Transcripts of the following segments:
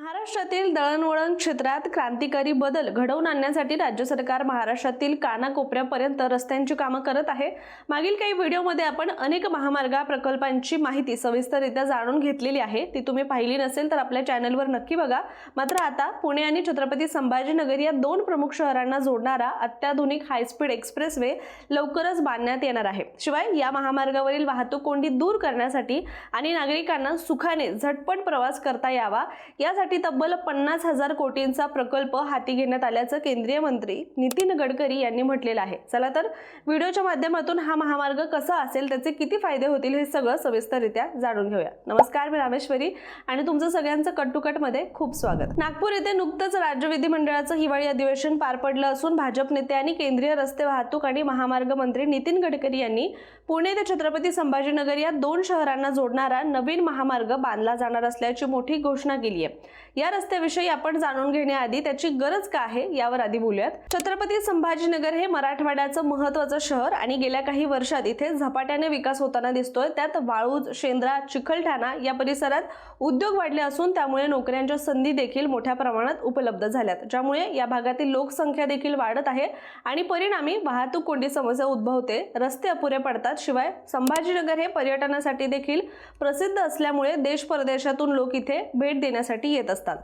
महाराष्ट्रातील दळणवळण क्षेत्रात क्रांतिकारी बदल घडवून आणण्यासाठी राज्य सरकार महाराष्ट्रातील कानाकोपऱ्यापर्यंत रस्त्यांची कामं करत आहे. मागील काही व्हिडिओमध्ये आपण अनेक महामार्गा प्रकल्पांची माहिती सविस्तररित्या जाणून घेतलेली आहे. ती तुम्ही पाहिली नसेल तर आपल्या चॅनलवर नक्की बघा. मात्र आता पुणे आणि छत्रपती संभाजीनगर या दोन प्रमुख शहरांना जोडणारा अत्याधुनिक हायस्पीड एक्सप्रेस वे लवकरच बांधण्यात येणार आहे. शिवाय या महामार्गावरील वाहतूक कोंडी दूर करण्यासाठी आणि नागरिकांना सुखाने झटपट प्रवास करता यावा. यासाठी तब्बल पन्नास हजार कोटींचा प्रकल्प हाती घेण्यात आल्याचं केंद्रीय मंत्री नितीन गडकरी यांनी म्हटलेलं आहे. चला तर व्हिडिओच्या माध्यमातून हा महामार्ग कसा असेल त्याचे किती फायदे होतील हे सगळं सविस्तररित्या जाणून घेऊया. नमस्कार मी रामेश्वरी आणि तुमचं सगळ्यांचं कट टू कटमध्ये खूप स्वागत. नागपूर येथे नुकतंच राज्य विधिमंडळाचं हिवाळी अधिवेशन पार पडलं असून भाजप नेते आणि केंद्रीय रस्ते वाहतूक आणि महामार्ग मंत्री नितीन गडकरी यांनी पुणे ते छत्रपती संभाजीनगर या दोन शहरांना जोडणारा नवीन महामार्ग बांधला जाणार असल्याची मोठी घोषणा केली आहे. या रस्त्याविषयी आपण जाणून घेण्याआधी त्याची गरज का आहे यावर आधी बोलूयात. छत्रपती संभाजीनगर हे मराठवाड्याचं महत्वाचं शहर आणि गेल्या काही वर्षात इथे झपाट्याने विकास होताना दिसतोय. त्यात वाळूज शेंद्रा चिखलठाणा या परिसरात उद्योग वाढले असून त्यामुळे नोकऱ्यांच्या संधी देखील मोठ्या प्रमाणात उपलब्ध झाल्यात. ज्यामुळे या भागातील लोकसंख्या देखील वाढत आहे आणि परिणामी वाहतूक कोंडी समस्या उद्भवते. रस्ते अपुरे पडतात. शिवाय संभाजीनगर हे पर्यटनासाठी देखील प्रसिद्ध असल्यामुळे देश परदेशातून लोक इथे भेट देण्यासाठी येत असतात.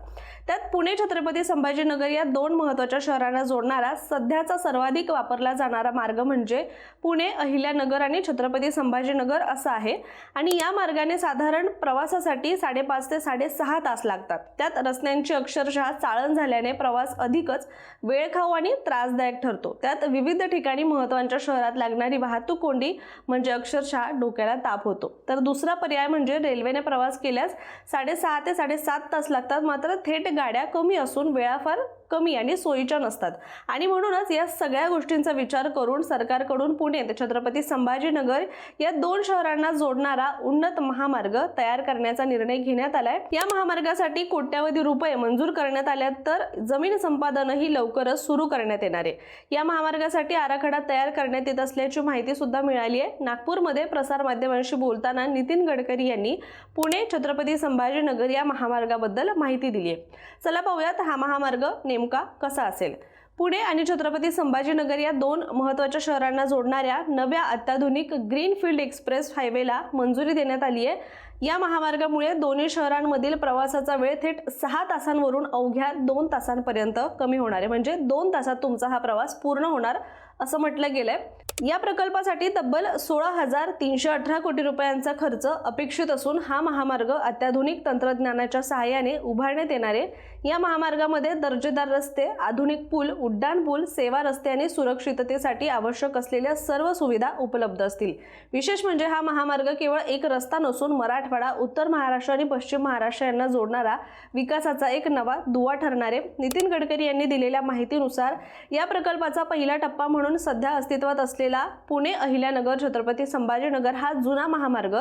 त्यात पुणे छत्रपती संभाजीनगर या दोन महत्त्वाच्या शहरांना जोडणारा सध्याचा सर्वाधिक वापरला जाणारा मार्ग म्हणजे पुणे अहिल्यानगर आणि छत्रपती संभाजीनगर असा आहे. आणि या मार्गाने साधारण प्रवासासाठी साडेपाच ते साडेसहा तास लागतात. त्यात रस्त्यांची अक्षरशः चाळण झाल्याने प्रवास अधिकच वेळखाऊ आणि त्रासदायक ठरतो. त्यात विविध ठिकाणी महत्त्वाच्या शहरात लागणारी वाहतूक कोंडी म्हणजे अक्षरशः डोक्याला ताप होतो. तर दुसरा पर्याय म्हणजे रेल्वेने प्रवास केल्यास साडेसहा ते साडेसात तास लागतात. मात्र थेट गाड्या कमी असून वेळा फार कमी आणि सोयीच्या नसतात. आणि म्हणूनच या सगळ्या गोष्टींचा विचार करून सरकारकडून पुणे ते छत्रपती संभाजीनगर या दोन शहरांना जोडणारा उन्नत महामार्ग तयार करण्याचा निर्णय घेण्यात आलाय. या महामार्गासाठी कोट्यावधी रुपये मंजूर करण्यात आल्यात तर जमीन संपादनही लवकरच सुरू करण्यात येणार आहे. या महामार्गासाठी आराखडा तयार करण्यात येत असल्याची माहिती सुद्धा मिळाली आहे. नागपूरमध्ये प्रसारमाध्यमांशी बोलताना नितीन गडकरी यांनी पुणे छत्रपती संभाजीनगर या महामार्गाबद्दल माहिती दिली आहे चला पाहूयात हा महामार्ग नेमका कसा असेल. पुणे आणि छत्रपती संभाजीनगर या दोन महत्त्वाच्या शहरांना जोडणाऱ्या नव्या अत्याधुनिक ग्रीनफील्ड एक्सप्रेस हायवेला मंजुरी देण्यात आली आहे या महामार्गामुळे दोन्ही शहरांमधील प्रवासाचा वेळ थेट सहा तासांवरून अवघ्या दोन तासांपर्यंत कमी होणार आहे. म्हणजे दोन तासात तुमचा हा प्रवास पूर्ण होणार असं म्हटलं गेलं आहे या प्रकल्पासाठी तब्बल सोळा हजार तीनशे अठरा कोटी रुपयांचा खर्च अपेक्षित असून हा महामार्ग अत्याधुनिक तंत्रज्ञानाच्या सहाय्याने उभारण्यात येणारे या महामार्गामध्ये दर्जेदार रस्ते आधुनिक पूल उड्डाण पूल सेवा रस्ते आणि सुरक्षिततेसाठी आवश्यक असलेल्या सर्व सुविधा उपलब्ध असतील. विशेष म्हणजे हा महामार्ग केवळ एक रस्ता नसून मराठवाडा उत्तर महाराष्ट्र आणि पश्चिम महाराष्ट्र यांना जोडणारा विकासाचा एक नवा दुवा ठरणारे नितीन गडकरी यांनी दिलेल्या माहितीनुसार या प्रकल्पाचा पहिला टप्पा म्हणून सध्या अस्तित्वात असलेला पुणे अहिल्यानगर छत्रपती संभाजीनगर हा जुना महामार्ग.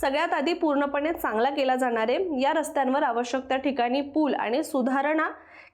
सगळ्यात आधी पूर्णपणे चांगला केला जाणारे या रस्त्यांवर आवश्यक त्या ठिकाणी पूल आणि सुधारणा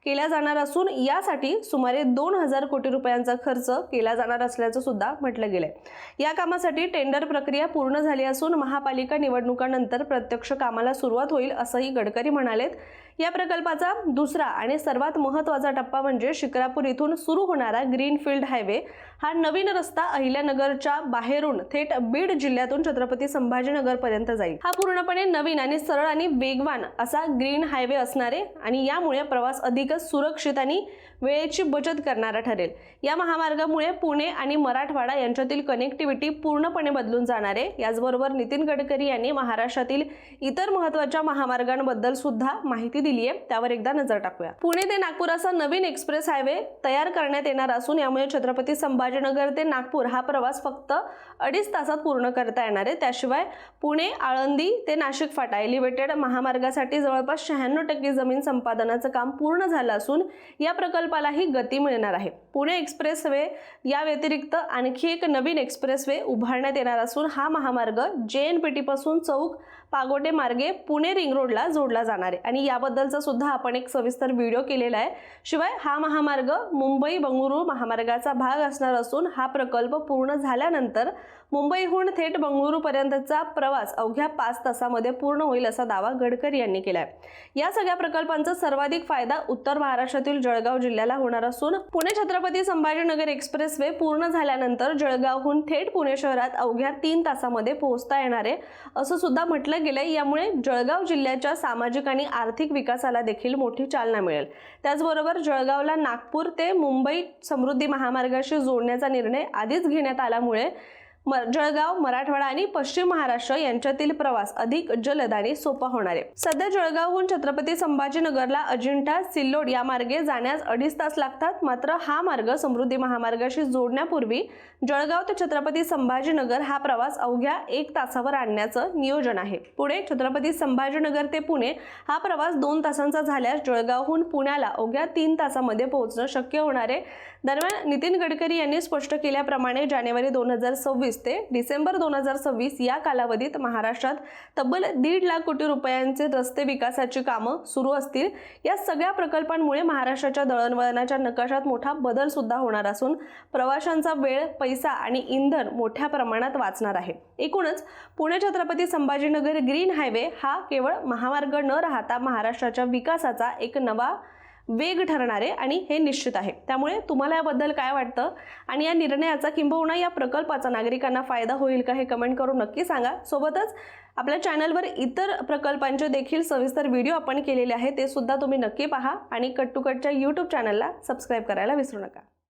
केल्या जाणार असून यासाठी सुमारे दोन हजार कोटी रुपयांचा खर्च केला जाणार असल्याचं सुद्धा म्हटलं गेलंय. या कामासाठी टेंडर प्रक्रिया पूर्ण झाली असून महापालिका निवडणुकानंतर प्रत्यक्ष कामाला सुरुवात होईल असंही गडकरी म्हणालेत. या प्रकल्पाचा दुसरा आणि सर्वात महत्त्वाचा टप्पा म्हणजे शिक्रापूर इथून सुरू होणारा ग्रीनफील्ड हायवे. हा नवीन रस्ता अहिल्यानगरच्या बाहेरून थेट बीड जिल्ह्यातून छत्रपती संभाजीनगरपर्यंत जाईल. हा पूर्णपणे नवीन आणि सरळ आणि वेगवान असा ग्रीन हायवे असणारे आणि यामुळे प्रवास अधिकच सुरक्षित आणि वेळेची बचत करणारा ठरेल. या महामार्गामुळे पुणे आणि मराठवाडा यांच्यातील कनेक्टिव्हिटी पूर्णपणे बदलून जाणार आहे. याचबरोबर नितीन गडकरी यांनी महाराष्ट्रातील इतर महत्त्वाच्या महामार्गांबद्दल सुद्धा माहिती दिली आहे त्यावर एकदा नजर टाकूया. पुणे ते नागपूर असा नवीन एक्सप्रेस हायवे तयार करण्यात येणार असून यामुळे छत्रपती संभाजीनगर ते नागपूर हा प्रवास फक्त अडीच तासात पूर्ण करता येणार आहे. त्याशिवाय पुणे आळंदी ते नाशिक फाटा एलिव्हेटेड महामार्गासाठी जवळपास शहाण्णव टक्के जमीन संपादनाचं काम पूर्ण झालं असून या प्रकल्प प्रकल्पालाही गती मिळणार आहे. पुणे एक्सप्रेस वे या व्यतिरिक्त आणखी एक नवीन एक्सप्रेस वे उभारण्यात येणार असून हा महामार्ग जे एन पी टीपासून चौक पागोटे मार्गे पुणे रिंग रोडला जोडला जाणार आहे. आणि याबद्दलचा सुद्धा आपण एक सविस्तर व्हिडिओ केलेला आहे. शिवाय हा महामार्ग मुंबई बंगळुरू महामार्गाचा भाग असणार असून हा प्रकल्प पूर्ण झाल्यानंतर मुंबईहून थेट बंगळुरूपर्यंतचा प्रवास अवघ्या पाच तासामध्ये पूर्ण होईल असा दावा गडकरी यांनी केला आहे या सगळ्या प्रकल्पांचा सर्वाधिक फायदा उत्तर महाराष्ट्रातील जळगाव जिल्ह्याला होणार असून पुणे छत्रपती संभाजीनगर एक्सप्रेस वे पूर्ण झाल्यानंतर जळगावहून थेट पुणे शहरात अवघ्या तीन तासामध्ये पोहोचता येणार आहे असं सुद्धा म्हटलं गेलंय. यामुळे जळगाव जिल्ह्याच्या सामाजिक आणि आर्थिक विकासाला देखील मोठी चालना मिळेल. त्याचबरोबर जळगावला नागपूर ते मुंबई समृद्धी महामार्गाशी जोडण्याचा निर्णय आधीच घेण्यात आल्यामुळे जळगाव मराठवाडा आणि पश्चिम महाराष्ट्र यांच्यातील प्रवास अधिक जलद आणि सोपा होणार आहे. सध्या जळगावहून छत्रपती संभाजीनगरला अजिंठा सिल्लोड या मार्गे जाण्यास अडीच तास लागतात. मात्र हा मार्ग समृद्धी महामार्गाशी जोडण्यापूर्वी जळगाव ते छत्रपती संभाजीनगर हा प्रवास अवघ्या एक तासावर आणण्याचं नियोजन आहे. पुणे छत्रपती संभाजीनगर ते पुणे हा प्रवास दोन तासांचा झाल्यास जळगावहून पुण्याला अवघ्या तीन तासामध्ये पोहोचणं शक्य होणार आहे. दरम्यान नितीन गडकरी यांनी स्पष्ट केल्याप्रमाणे जानेवारी दोन हजार सव्वीस ते डिसेंबर दोन हजार सव्वीस या कालावधीत महाराष्ट्रात तब्बल दीड लाख कोटी रुपयांचे रस्ते विकासाची कामं सुरू असतील. या सगळ्या प्रकल्पांमुळे महाराष्ट्राच्या दळणवळणाच्या नकाशात मोठा बदल सुद्धा होणार असून प्रवाशांचा वेळ पैसा आणि इंधन मोठ्या प्रमाणात वाचणार आहे. एकूणच पुणे छत्रपती संभाजीनगर ग्रीन हायवे हा केवळ महामार्ग न राहता महाराष्ट्राच्या विकासाचा एक नवा वेग ठरणारे आणि हे निश्चित आहे. त्यामुळे तुम्हाला याबद्दल काय वाटतं? आणि या निर्णयाचा किंबहुना या प्रकल्पाचा नागरिकांना फायदा होईल का हे कमेंट करून नक्की सांगा. सोबतच आपल्या चॅनलवर इतर प्रकल्पांचे देखील सविस्तर व्हिडिओ आपण केलेले आहे ते सुद्धा तुम्ही नक्की पहा आणि कट टू कटच्या यूट्यूब चॅनलला सबस्क्राईब करायला विसरू नका.